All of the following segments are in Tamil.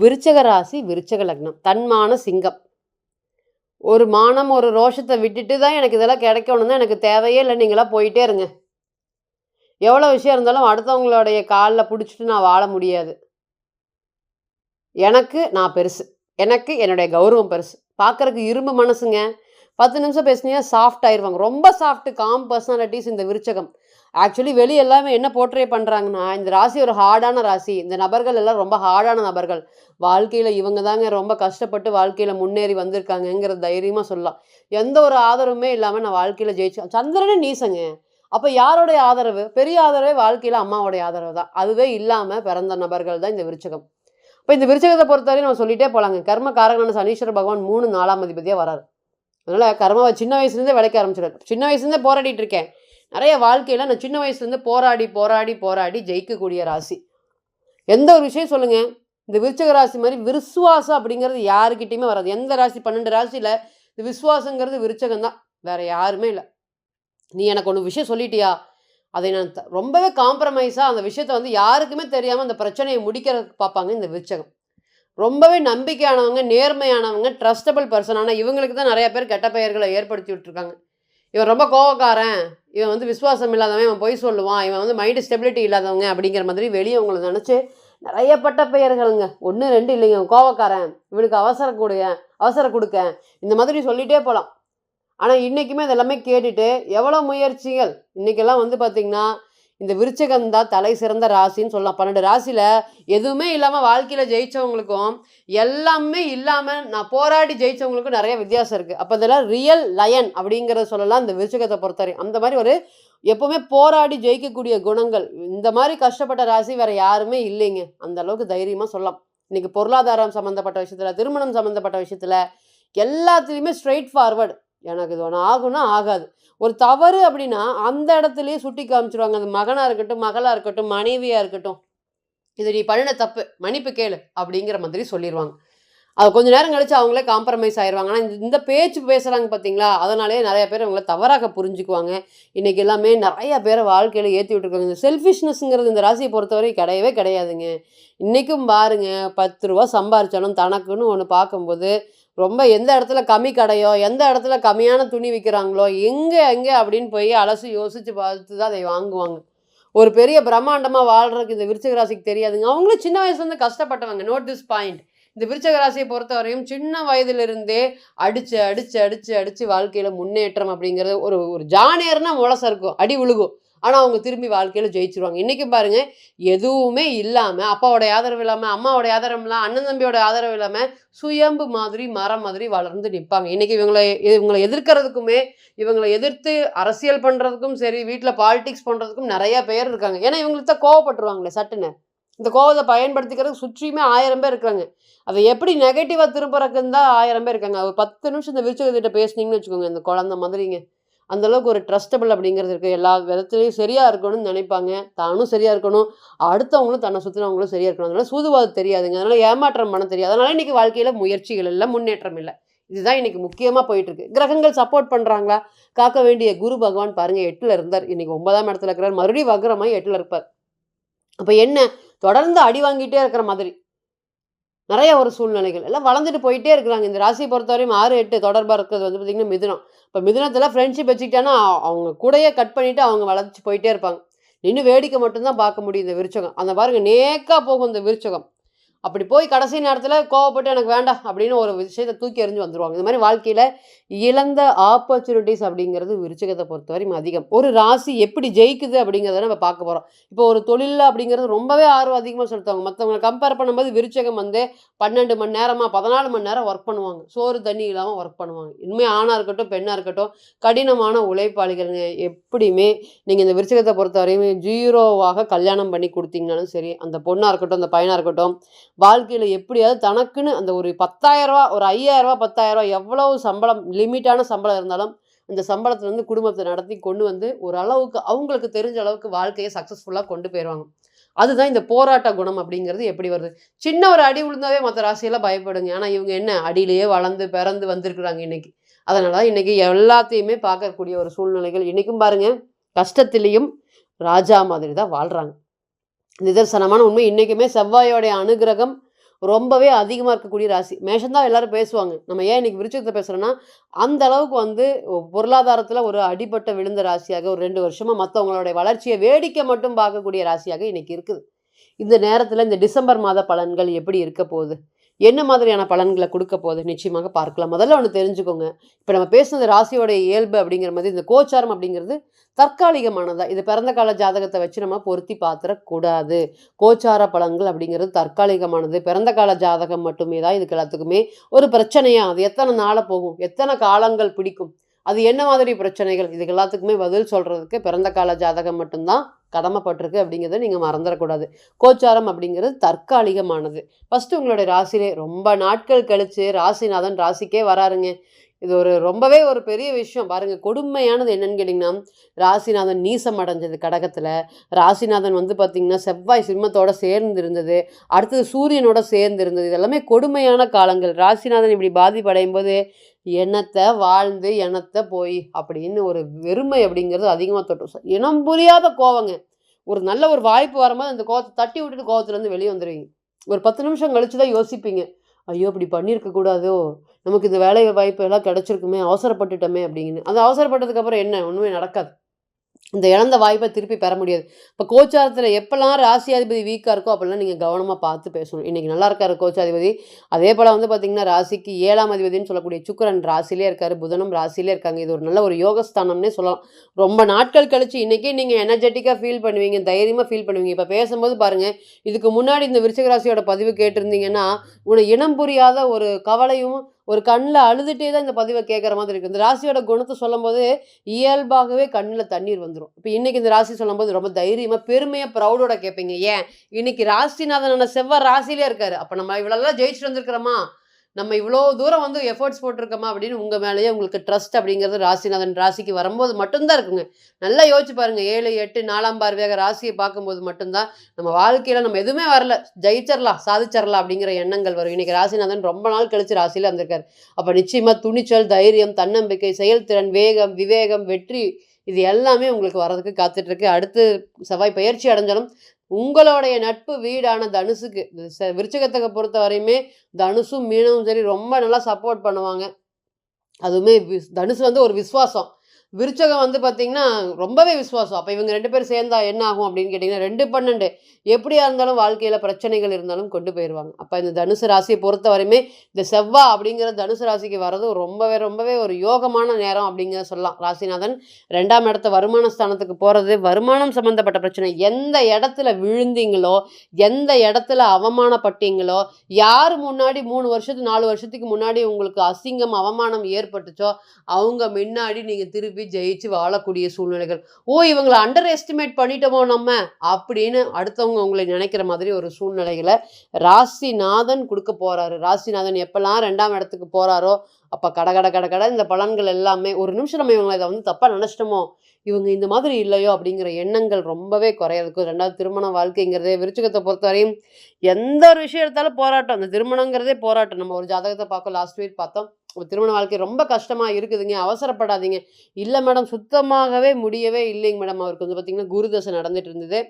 விருச்சக ராசி விருச்சக லக்னம். தன்மான சிங்கம். ஒரு மானம் ஒரு ரோஷத்தை விட்டுட்டு தான் எனக்கு இதெல்லாம் கிடைக்கணும் தான் எனக்கு தேவையே இல்லை. நீங்களாம் போயிட்டே இருங்க. எவ்வளோ விஷயம் இருந்தாலும் அடுத்தவங்களுடைய காலில் பிடிச்சிட்டு நான் வாழ முடியாது. எனக்கு நான் பெருசு. எனக்கு என்னுடைய கௌரவம் பெருசு. பார்க்குறக்கு இரும்பு மனசுங்க. பத்து நிமிஷம் பேசுனீங்க சாஃப்ட் ஆயிடுவாங்க ரொம்ப சாஃப்ட்டு காம் பர்சனாலிட்டிஸ் இந்த விருச்சகம். ஆக்சுவலி வெளியே எல்லாமே என்ன போர்ட்ரே பண்ணுறாங்கன்னா இந்த ராசி ஒரு ஹார்டான ராசி. இந்த நபர்கள் எல்லாம் ரொம்ப ஹார்டான நபர்கள். வாழ்க்கையில் இவங்க தாங்க ரொம்ப கஷ்டப்பட்டு வாழ்க்கையில் முன்னேறி வந்திருக்காங்கங்கிற தைரியமாக சொல்லலாம். எந்த ஒரு ஆதரவுமே இல்லாமல் நான் வாழ்க்கையில் ஜெயிச்சேன் சந்திரனே நீசங்க. அப்போ யாருடைய ஆதரவு? பெரிய ஆதரவே வாழ்க்கையில் அம்மாவோடைய ஆதரவு தான். அதுவே இல்லாமல் பிறந்த நபர்கள் தான் இந்த விருச்சகம். இப்போ இந்த விருச்சகத்தை பொறுத்தவரை நம்ம சொல்லிட்டே போகலாங்க கர்ம காரகனான சனீஸ்வர பகவான் மூணு நாலாம் அதிபதியாக வராரு. அதனால் கர்மாவை சின்ன வயசுலேருந்தே விளைக்க ஆரம்பிச்சிடாரு சின்ன வயசுலேருந்தே போராடிட்டு இருக்கேன். நிறைய வாழ்க்கையில் நான் சின்ன வயசுலேருந்து போராடி போராடி போராடி ஜெயிக்கக்கூடிய ராசி. எந்த ஒரு விஷயம் சொல்லுங்கள் இந்த விருச்சக ராசி மாதிரி விசுவாசம் அப்படிங்கிறது யாருக்கிட்டையுமே வராது. எந்த ராசி பன்னெண்டு ராசியில் இந்த விசுவாசங்கிறது விருச்சகம் தான். வேற யாருமே இல்லை. நீ எனக்கு ஒன்று விஷயம் சொல்லிட்டியா? அதை நான் ரொம்பவே காம்ப்ரமைஸாக அந்த விஷயத்தை வந்து யாருக்குமே தெரியாமல் அந்த பிரச்சனையை முடிக்கிறதுக்கு பார்ப்பாங்க இந்த விருச்சகம். ரொம்பவே நம்பிக்கையானவங்க நேர்மையானவங்க ட்ரஸ்டபிள் பர்சன் ஆனால் இவங்களுக்கு தான் நிறைய பேர் கெட்ட பெயர்களை ஏற்படுத்தி விட்டுருக்காங்க. இவன் ரொம்ப கோவக்காரன். இவன் வந்து விசுவாசம் இல்லாதவன் இவன் பொய் சொல்லுவான். இவன் வந்து மைண்டு ஸ்டெபிலிட்டி இல்லாதவங்க அப்படிங்கிற மாதிரி வெளியே உங்களை நினச்சி நிறைய பட்ட பெயர்களுங்க. ஒன்று ரெண்டு இல்லைங்க. கோவக்காரன். இவனுக்கு அவசர கொடுங்க அவசர கொடுக்க. இந்த மாதிரி சொல்லிகிட்டே போகலாம் ஆனால் இன்றைக்குமே இதெல்லாமே கேட்டுட்டு எவ்வளோ முயற்சிகள். இன்றைக்கெல்லாம் வந்து பார்த்திங்கன்னா இந்த விருச்சகம் தான் தலை சிறந்த ராசின்னு சொல்லலாம். பன்னெண்டு ராசியில் எதுவுமே இல்லாமல் வாழ்க்கையில் ஜெயிச்சவங்களுக்கும் எல்லாமே இல்லாமல் நான் போராடி ஜெயித்தவங்களுக்கும் நிறைய வித்தியாசம் இருக்குது அப்போ இதெல்லாம் ரியல் லயன் அப்படிங்கிறத சொல்லலாம் இந்த விருச்சகத்தை பொறுத்தவரை. அந்த மாதிரி ஒரு எப்போவுமே போராடி ஜெயிக்கக்கூடிய குணங்கள் இந்த மாதிரி கஷ்டப்பட்ட ராசி வேறு யாருமே இல்லைங்க. அந்த அளவுக்கு தைரியமாக சொல்லலாம். இன்றைக்கி பொருளாதாரம் சம்மந்தப்பட்ட விஷயத்தில் திருமணம் சம்மந்தப்பட்ட விஷயத்தில் எல்லாத்துலேயுமே ஸ்ட்ரெயிட் ஃபார்வர்டு எனக்கு இது ஒன்று ஆகும்னா ஆகாது. ஒரு தவறு அப்படின்னா அந்த இடத்துலையே சுட்டி காமிச்சிருவாங்க. அந்த மகனாக இருக்கட்டும் மகளாக இருக்கட்டும் மனைவியாக இருக்கட்டும். இது நீ பண்ணின தப்பு மன்னிப்பு கேளு அப்படிங்கிற மாதிரி சொல்லிடுவாங்க அது கொஞ்சம் நேரம் கழிச்சு அவங்களே காம்ப்ரமைஸ் ஆயிடுவாங்க ஆனால் இந்த இந்த பேச்சு பேசுகிறாங்க பார்த்தீங்களா அதனாலே நிறைய பேர் அவங்கள தவறாக புரிஞ்சுக்குவாங்க. இன்றைக்கி எல்லாமே நிறைய பேரை வாழ்க்கையில் ஏற்றி விட்டுருக்காங்க. இந்த செல்ஃபிஷ்னஸ்ங்கிறது இந்த ராசியை பொறுத்தவரை கிடையவே கிடையாதுங்க. இன்றைக்கும் பாருங்க பத்து ரூபா சம்பாரிச்சாலும் தனக்குன்னு ஒன்று பார்க்கும்போது ரொம்ப எந்த இடத்துல கம்மி கடையோ எந்த இடத்துல கம்மியான துணி விற்கிறாங்களோ எங்கே எங்கே அப்படின்னு போய் அலசி யோசித்து பார்த்து தான் அதை வாங்குவாங்க. ஒரு பெரிய பிரம்மாண்டமாக வாழ்கிறதுக்கு இந்த விருச்சகராசிக்கு தெரியாதுங்க. அவங்களும் சின்ன வயசுலேருந்து கஷ்டப்பட்டவங்க. நோட் திஸ் பாயிண்ட் இந்த விருச்சக ராசியை பொறுத்தவரையும் சின்ன வயதிலிருந்தே அடித்து அடித்து அடித்து அடித்து வாழ்க்கையில் முன்னேற்றம் அப்படிங்கிறது ஒரு ஒரு ஜானேர்னா முளசம் இருக்கும். அடி விழுகும் ஆனால் அவங்க திரும்பி வாழ்க்கையில் ஜெயிச்சிருவாங்க. இன்றைக்கும் பாருங்கள் எதுவுமே இல்லாமல் அப்பாவோட ஆதரவு இல்லாமல் அம்மாவோட ஆதரவு இல்லாமல் அண்ணன் தம்பியோட ஆதரவு இல்லாமல் சுயம்பு மாதிரி மரம் மாதிரி வளர்ந்து நிற்பாங்க இன்றைக்கி இவங்களை இவங்களை எதிர்க்கிறதுக்குமே இவங்களை எதிர்த்து அரசியல் பண்ணுறதுக்கும் சரி வீட்டில் பாலிடிக்ஸ் பண்ணுறதுக்கும் நிறைய பேர் இருக்காங்க. ஏன்னா இவங்களுக்கு தான் கோவப்பட்டுருவாங்களே சட்டுன்னு. இந்த கோவத்தை பயன்படுத்திக்கிறதுக்கு சுற்றியுமே ஆயிரம் பேர் இருக்காங்க. அதை எப்படி நெகட்டிவாக திரும்புறக்குன்னு தான் ஆயிரம் பேர் இருக்காங்க. ஒரு பத்து நிமிஷம் இந்த விருச்சகத்திட்ட பேசுனீங்கன்னு வச்சுக்கோங்க இந்த குழந்த மாதிரிங்க. அந்தளவுக்கு ஒரு ட்ரஸ்டபிள் அப்படிங்கிறது இருக்குது எல்லா விதத்துலையும் சரியாக இருக்கணும்னு நினைப்பாங்க. தானும் சரியாக இருக்கணும். அடுத்தவங்களும் தன்னை சுற்றினவங்களும் சரியாக இருக்கணும். அதனால் சூதுவாது தெரியாதுங்க. அதனால் ஏமாற்றம் பண்ண தெரியாது. அதனால் இன்றைக்கி வாழ்க்கையில் முயற்சிகள் இல்லை முன்னேற்றம் இல்லை. இதுதான் இன்றைக்கி முக்கியமாக போயிட்டுருக்கு கிரகங்கள் சப்போர்ட் பண்ணுறாங்களா காக்க வேண்டிய குரு பகவான் பாருங்கள் எட்டில் இருந்தார். இன்றைக்கி ஒன்பதாம் இடத்துல இருக்கிறார். மறுபடியும் வக்ரமாய் எட்டில் இருப்பார். அப்போ என்ன? தொடர்ந்து அடி வாங்கிட்டே இருக்கிற மாதிரி. நிறைய ஒரு சூழ்நிலைகள். எல்லாம் வளர்ந்துட்டு போயிட்டே இருக்கிறாங்க. இந்த ராசியை பொறுத்தவரையும் ஆறு எட்டு தொடர்பாக இருக்கிறது வந்து பார்த்திங்கன்னா மிதுனம். இப்போ மிதுனத்தில் ஃப்ரெண்ட்ஷிப் வச்சுக்கிட்டாங்கன்னா அவங்க கூடயே கட் பண்ணிவிட்டு அவங்க வளர்ச்சி போயிட்டே இருப்பாங்க. நின்று வேடிக்கை மட்டும்தான் பார்க்க முடியும் இந்த விருச்சகம். அந்த பாருங்க நேக்காக போகும் இந்த விருச்சகம். அப்படி போய் கடைசி நேரத்தில் கோவப்பட்டு எனக்கு வேண்டாம் அப்படின்னு ஒரு விஷயத்தை தூக்கி எறிஞ்சு வந்துடுவாங்க இந்த மாதிரி வாழ்க்கையில் இழந்த ஆப்பர்ச்சுனிட்டிஸ் அப்படிங்கிறது விருச்சகத்தை பொறுத்தவரையும் அதிகம். ஒரு ராசி எப்படி ஜெயிக்குது அப்படிங்கிறத நம்ம பார்க்க போகிறோம் இப்போ ஒரு தொழில் அப்படிங்கிறது ரொம்பவே ஆர்வம் அதிகமாக செலுத்துவாங்க. மற்றவங்களை கம்பேர் பண்ணும்போது விருச்சகம் வந்து பன்னெண்டு மணி நேரமாக பதினாலு மணி நேரம் ஒர்க் பண்ணுவாங்க. சோறு தண்ணி இல்லாமல் ஒர்க் பண்ணுவாங்க. இனிமேல் ஆணாக இருக்கட்டும் பெண்ணாக இருக்கட்டும் கடினமான உழைப்பாளிகள்ங்க எப்படியுமே நீங்கள் இந்த விருச்சகத்தை பொறுத்தவரையும் ஜீரோவாக கல்யாணம் பண்ணி கொடுத்தீங்கனாலும் சரி அந்த பொண்ணாக இருக்கட்டும் அந்த பையனாக இருக்கட்டும் வாழ்க்கையில் எப்படியாவது தனக்குன்னு அந்த ஒரு பத்தாயிரரூவா ஒரு ஐயாயிரரூவா பத்தாயிரரூவா எவ்வளவு சம்பளம் லிமிட்டான சம்பளம் இருந்தாலும் அந்த சம்பளத்துலேருந்து குடும்பத்தை நடத்தி கொண்டு வந்து ஒரு அளவுக்கு அவங்களுக்கு தெரிஞ்ச அளவுக்கு வாழ்க்கையை சக்ஸஸ்ஃபுல்லாக கொண்டு போயிடுவாங்க அதுதான் இந்த போராட்ட குணம் அப்படிங்கிறது எப்படி வருது? சின்ன ஒரு அடி விழுந்தாவே மற்ற ராசியெல்லாம் பயப்படுங்க. ஆனால் இவங்க என்ன? அடியிலேயே வளர்ந்து பிறந்து வந்திருக்கிறாங்க இன்னைக்கு. அதனால தான் இன்னைக்கு எல்லாத்தையுமே பார்க்கக்கூடிய ஒரு சூழ்நிலைகள். இன்னைக்கும் பாருங்க கஷ்டத்திலையும் ராஜா மாதிரி தான் வாழ்கிறாங்க நிதர்சனமான உண்மை. இன்றைக்குமே செவ்வாயோடைய அனுகிரகம் ரொம்பவே அதிகமாக இருக்கக்கூடிய ராசி. மேஷந்தான் எல்லாரும் பேசுவாங்க. நம்ம ஏன் இன்றைக்கி விருச்சத்தை பேசுகிறோன்னா அந்த அளவுக்கு வந்து பொருளாதாரத்தில் ஒரு அடிபட்ட விழுந்த ராசியாக ஒரு ரெண்டு வருஷமாக மற்றவங்களுடைய வளர்ச்சியை வேடிக்கை மட்டும் பார்க்கக்கூடிய ராசியாக இன்றைக்கி இருக்குது. இந்த நேரத்தில் இந்த டிசம்பர் மாத பலன்கள் எப்படி இருக்க போகுது? என்ன மாதிரியான பலன்களை கொடுக்க போகுது நிச்சயமாக பார்க்கலாம். முதல்ல ஒன்று தெரிஞ்சுக்கோங்க. இப்போ நம்ம பேசுனது ராசியோட இயல்பு அப்படிங்கிற மாதிரி இந்த கோச்சாரம் அப்படிங்கிறது தற்காலிகமானதா. இது பிறந்த கால ஜாதகத்தை வச்சு நம்ம பொருத்தி பார்த்துடக்கூடாது. கோச்சார பலன்கள் அப்படிங்கிறது தற்காலிகமானது. பிறந்த கால ஜாதகம் மட்டுமே தான் இதுக்கு எல்லாத்துக்குமே ஒரு பிரச்சனையாக அது எத்தனை நாளை போகும்? எத்தனை காலங்கள் பிடிக்கும்? அது என்ன மாதிரி பிரச்சனைகள்? இதுக்கு எல்லாத்துக்குமே பதில் சொல்கிறதுக்கு பிறந்த கால ஜாதகம் மட்டும்தான் கடமைப்பட்டிருக்கு அப்படிங்கிறத நீங்கள் மறந்துடக்கூடாது. கோச்சாரம் அப்படிங்கிறது தற்காலிகமானது. ஃபஸ்ட்டு உங்களுடைய ராசியிலே ரொம்ப நாட்கள் கழித்து ராசிநாதன் ராசிக்கே வராருங்க. இது ஒரு ரொம்பவே ஒரு பெரிய விஷயம். பாருங்கள் கொடுமையானது என்னன்னு கேட்டிங்கன்னா ராசிநாதன் நீசம் அடைஞ்சது கடகத்தில். ராசிநாதன் வந்து பார்த்திங்கன்னா செவ்வாய் சிம்மத்தோட சேர்ந்து இருந்தது அடுத்தது சூரியனோட சேர்ந்து இருந்தது இதெல்லாமே கொடுமையான காலங்கள். ராசிநாதன் இப்படி பாதிப்படையும் போது எண்ணத்தை வாழ்ந்து எண்ணத்தை போய் அப்படின்னு ஒரு வெறுமை அப்படிங்கிறது அதிகமாக தொட்டும். இனம் புரியாத கோவங்க. ஒரு நல்ல ஒரு வாய்ப்பு வரும்போது அந்த கோவத்தை தட்டி விட்டுட்டு கோவத்துலேருந்து வெளியே வந்துடுவீங்க ஒரு பத்து நிமிஷம் கழிச்சு தான் யோசிப்பீங்க. ஐயோ இப்படி பண்ணியிருக்க கூடாதோ நமக்கு இந்த வேலை வாய்ப்பு எல்லாம் கிடச்சிருக்குமே அவசரப்பட்டுட்டோமே அப்படிங்கன்னு அந்த அவசரப்பட்டதுக்கப்புறம் என்ன? ஒன்றுமே நடக்காது. இந்த இழந்த வாய்ப்பை திருப்பி பெற முடியாது. இப்போ கோச்சாரத்தில் எப்போல்லாம் ராசியாதிபதி வீக்காக இருக்கோ அப்போல்லாம் நீங்கள் கவனமாக பார்த்து பேசணும். இன்றைக்கி நல்லா இருக்காரு கோச்சாதிபதி. அதே போல் வந்து பார்த்திங்கன்னா ராசிக்கு ஏழாம் அதிபதினு சொல்லக்கூடிய சுக்கரன் ராசிலே இருக்கார். புதனும் ராசிலே இருக்காங்க. இது ஒரு நல்ல ஒரு யோகஸ்தானம்னே சொல்லலாம். ரொம்ப நாட்கள் கழிச்சு இன்றைக்கே நீங்கள் எனர்ஜெட்டிக்காக ஃபீல் பண்ணுவீங்க. தைரியமாக ஃபீல் பண்ணுவீங்க. இப்போ பேசும்போது பாருங்கள் இதுக்கு முன்னாடி இந்த விருச்சக ராசியோட பதிவு கேட்டிருந்தீங்கன்னா உன இனம் புரியாத ஒரு கவலையும் ஒரு கண்ணில் அழுதுகிட்டே தான் இந்த பதிவை கேட்குற மாதிரி இருக்குது இந்த ராசியோட குணத்தை சொல்லும்போது இயல்பாகவே கண்ணில் தண்ணீர் வந்துடும் இப்போ இன்றைக்கி இந்த ராசி சொல்லும்போது ரொம்ப தைரியமாக பெருமையாக ப்ரௌடோட கேட்பீங்க ஏன்? இன்னைக்கு ராசிநாதன் செவ்வாய் ராசிலே இருக்காரு. அப்போ நம்ம இவ்வளோலாம் ஜெயிச்சுட்டு வந்திருக்கிறோமா? நம்ம இவ்வளோ தூரம் வந்து எஃபர்ட்ஸ் போட்டிருக்கோமா அப்படின்னு உங்கள் மேலேயே உங்களுக்கு ட்ரஸ்ட் அப்படிங்கிறது ராசிநாதன் ராசிக்கு வரும்போது மட்டும்தான் இருக்குங்க. நல்லா யோசிச்சு பாருங்க. ஏழு எட்டு நாலாம் பார்வையாக ராசியை பார்க்கும்போது மட்டும்தான் நம்ம வாழ்க்கையில் நம்ம எதுவுமே வரல. ஜெயிச்சிடலாம் சாதிச்சிடலாம் அப்படிங்கிற எண்ணங்கள் வரும். இன்றைக்கி ராசிநாதன் ரொம்ப நாள் கழித்து ராசியில் வந்திருக்காரு. அப்போ நிச்சயமாக துணிச்சல் தைரியம் தன்னம்பிக்கை செயல்திறன் வேகம் விவேகம் வெற்றி இது எல்லாமே உங்களுக்கு வர்றதுக்கு காத்துட்ருக்கு அடுத்து செவ்வாய் பயிற்சி அடைஞ்சாலும் உங்களுடைய நட்பு வீடான தனுசுக்கு. இந்த ச- பொறுத்த வரையுமே தனுசும் மீனவும் சரி ரொம்ப நல்லா சப்போர்ட் பண்ணுவாங்க. அதுவுமே தனுசு வந்து ஒரு விசுவாசம். விருச்சகம் வந்து பார்த்தீங்கன்னா ரொம்பவே விசுவாசம். அப்போ இவங்க ரெண்டு பேரும் சேர்ந்தா என்ன ஆகும் அப்படின்னு கேட்டிங்கன்னா ரெண்டு பன்னெண்டு. எப்படியா இருந்தாலும் வாழ்க்கையில் பிரச்சனைகள் இருந்தாலும் கொண்டு போயிடுவாங்க அப்போ இந்த தனுசு ராசியை பொறுத்த வரையுமே இந்த செவ்வா அப்படிங்கிற தனுசு ராசிக்கு வர்றது ரொம்பவே ரொம்பவே ஒரு யோகமான நேரம் அப்படிங்கிற சொல்லலாம். ராசிநாதன் ரெண்டாம் இடத்த வருமான ஸ்தானத்துக்கு போகிறது வருமானம் சம்மந்தப்பட்ட பிரச்சனை எந்த இடத்துல விழுந்தீங்களோ எந்த இடத்துல அவமானப்பட்டீங்களோ யார் முன்னாடி மூணு வருஷத்துக்கு நாலு வருஷத்துக்கு முன்னாடி உங்களுக்கு அசிங்கம் அவமானம் ஏற்பட்டுச்சோ அவங்க முன்னாடி நீங்கள் திருப்பி ஜெயிச்சு வாழக்கூடிய சூழ்நிலைகள். ஓ இவங்களை அண்டர் எஸ்டிமேட் பண்ணிட்டோமோ நம்ம? அப்படின்னு அடுத்தவங்க உங்களை நினைக்கிற மாதிரி ஒரு சூழ்நிலைகளை ராசிநாதன் கொடுக்க போறாரு. ராசிநாதன் எப்பெல்லாம் ரெண்டாம் இடத்துக்கு போறாரோ அப்போ கட கட கட கட இந்த பலன்கள் எல்லாமே ஒரு நிமிஷம் நம்ம இவங்களை இதை வந்து தப்பாக நினச்சிட்டோமோ? இவங்க இந்த மாதிரி இல்லையோ? அப்படிங்கிற எண்ணங்கள் ரொம்பவே குறையிறதுக்கு ரெண்டாவது திருமண வாழ்க்கைங்கிறதே விருச்சகத்தை பொறுத்தவரையும் எந்த ஒரு விஷயம் எடுத்தாலும் போராட்டம். அந்த திருமணங்கிறதே போராட்டம். நம்ம ஒரு ஜாதகத்தை பார்க்க லாஸ்ட் வீக் பார்த்தோம். திருமண வாழ்க்கை ரொம்ப கஷ்டமாக இருக்குதுங்க. அவசரப்படாதீங்க. இல்லை மேடம் சுத்தமாகவே முடியவே இல்லைங்க மேடம். அவருக்கு வந்து பார்த்திங்கன்னா குருதசை நடந்துட்டு இருந்தது.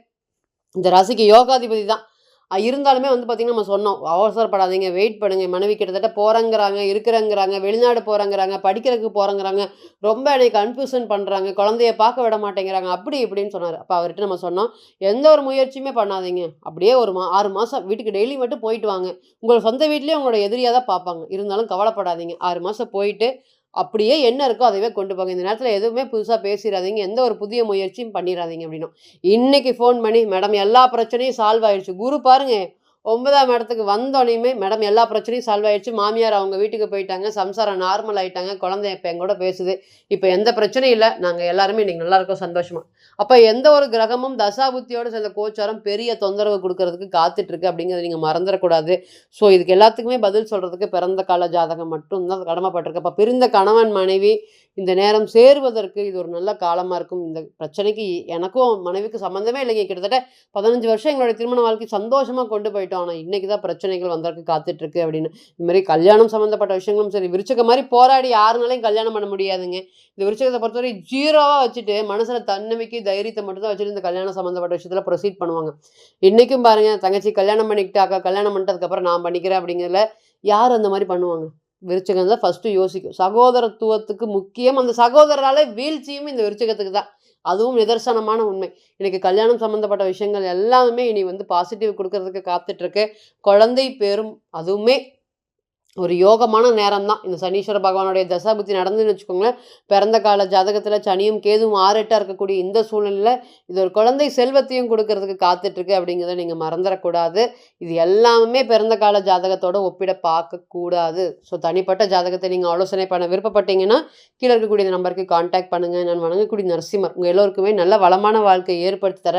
இந்த ராசிக்கு யோகாதிபதி தான். இருந்தாலுமே வந்து பார்த்திங்கன்னா நம்ம சொன்னோம் அவசரப்படாதீங்க வெயிட் பண்ணுங்க மனைவி கிட்டத்தட்ட போகிறங்கிறாங்க இருக்கிறங்கிறாங்க வெளிநாடு போகிறங்கிறாங்க படிக்கிறதுக்கு போகிறங்கிறாங்க ரொம்ப என்னை கன்ஃபியூஷன் பண்ணுறாங்க குழந்தைய பார்க்க விட மாட்டேங்கிறாங்க அப்படி இப்படின்னு சொன்னார். அப்போ அவர்கிட்ட நம்ம சொன்னோம் எந்த ஒரு முயற்சியுமே பண்ணாதீங்க அப்படியே ஒரு மா ஆறு மாதம் வீட்டுக்கு டெய்லி மட்டும் போயிட்டு வாங்க. உங்கள் சொந்த வீட்லேயே உங்களோட எதிரியாக தான் பார்ப்பாங்க. இருந்தாலும் கவலைப்படாதீங்க. ஆறு மாதம் போயிட்டு அப்படியே என்ன இருக்கோ அதுவே கொண்டு போங்க. இந்த நேரத்தில் எதுவுமே புதுசாக பேசிடாதீங்க எந்த ஒரு புதிய முயற்சியும் பண்ணிடாதீங்க அப்படின்னும். இன்றைக்கி ஃபோன் பண்ணி மேடம் எல்லா பிரச்சனையும் சால்வ் ஆயிடுச்சு. குரு பாருங்க ஒன்பதாம் இடத்துக்கு வந்தோடனையுமே மேடம் எல்லா பிரச்சனையும் சால்வ் ஆயிடுச்சு. மாமியார் அவங்க வீட்டுக்கு போயிட்டாங்க. சம்சாரம் நார்மல் ஆயிட்டாங்க. குழந்தை இப்போ எங்கூட பேசுது. இப்போ எந்த பிரச்சனையும் இல்லை. நாங்கள் எல்லாருமே இன்னைக்கு நல்லா இருக்கோம் சந்தோஷமா. அப்போ எந்த ஒரு கிரகமும் தசாபுத்தியோடு சேர்ந்த கோச்சாரம் பெரிய தொந்தரவு கொடுக்கறதுக்கு காத்துட்ருக்கு அப்படிங்கிறத நீங்கள் மறந்துடக்கூடாது ஸோ இதுக்கு எல்லாத்துக்குமே பதில் சொல்கிறதுக்கு பிறந்த கால ஜாதகம் மட்டும்தான் கடமைப்பட்டிருக்கு. அப்போ பிரிந்த கணவன் மனைவி இந்த நேரம் சேருவதற்கு இது ஒரு நல்ல காலமாக இருக்கும். இந்த பிரச்சனைக்கு எனக்கும் மனைவிக்கு சம்மந்தமே இல்லைங்க. கிட்டத்தட்ட பதினஞ்சு வருஷம் எங்களுடைய திருமண வாழ்க்கை சந்தோஷமாக கொண்டு போயிட்டோம். ஆனால் இன்னைக்கு தான் பிரச்சனைகள் வந்ததுக்கு காத்துட்டு இருக்கு அப்படின்னு. இந்த மாதிரி கல்யாணம் சம்மந்தப்பட்ட விஷயங்களும் சரி விருச்சக மாதிரி போராடி யாருனாலையும் கல்யாணம் பண்ண முடியாதுங்க. இந்த விருச்சகத்தை பொறுத்தவரை ஜீரோவாக வச்சுட்டு மனசில் தன்னம்பிக்கை தைரியத்தை மட்டும்தான் வச்சுட்டு இந்த கல்யாணம் சம்மந்தப்பட்ட விஷயத்தில் ப்ரொசீட் பண்ணுவாங்க. இன்றைக்கும் பாருங்க தங்கச்சி கல்யாணம் பண்ணிக்கிட்டாக்கா கல்யாணம் பண்ணிட்டதுக்கப்புறம் நான் பண்ணிக்கிறேன் அப்படிங்கிறதுல யார் அந்த மாதிரி பண்ணுவாங்க? விருச்சகம் தான் ஃபஸ்ட்டு யோசிக்கும். சகோதரத்துவத்துக்கு முக்கியம். அந்த சகோதரரால வீழ்ச்சியும் இந்த விருச்சகத்துக்கு தான். அதுவும் நிதர்சனமான உண்மை. எனக்கு கல்யாணம் சம்மந்தப்பட்ட விஷயங்கள் எல்லாமே இனி வந்து பாசிட்டிவ் கொடுக்கறதுக்கு காத்துட்ருக்கு குழந்தை பேரும் அதுவுமே ஒரு யோகமான நேரம் தான் இந்த சனீஸ்வர பகவானுடைய தசாபுத்தி நடந்துன்னு வச்சுக்கோங்களேன். பிறந்த கால ஜாதகத்தில் சனியும் கேதுவும் ஆறெட்டாக இருக்கக்கூடிய இந்த சூழ்நிலையில் இது ஒரு குழந்தை செல்வத்தையும் கொடுக்கறதுக்கு காத்துட்ருக்கு அப்படிங்கிறத நீங்கள் மறந்துடக்கூடாது. இது எல்லாமே பிறந்த கால ஜாதகத்தோட ஒப்பிட பார்க்கக்கூடாது. ஸோ தனிப்பட்ட ஜாதகத்தை நீங்கள் ஆலோசனை பண்ண விருப்பப்பட்டீங்கன்னா கீழே இருக்கக்கூடிய இந்த நம்பருக்கு காண்டாக்ட் பண்ணுங்கள் நான் வணங்கக்கூடிய நரசிம்மர் உங்கள் எல்லோருக்குமே நல்ல வளமான வாழ்க்கையை ஏற்படுத்தி தர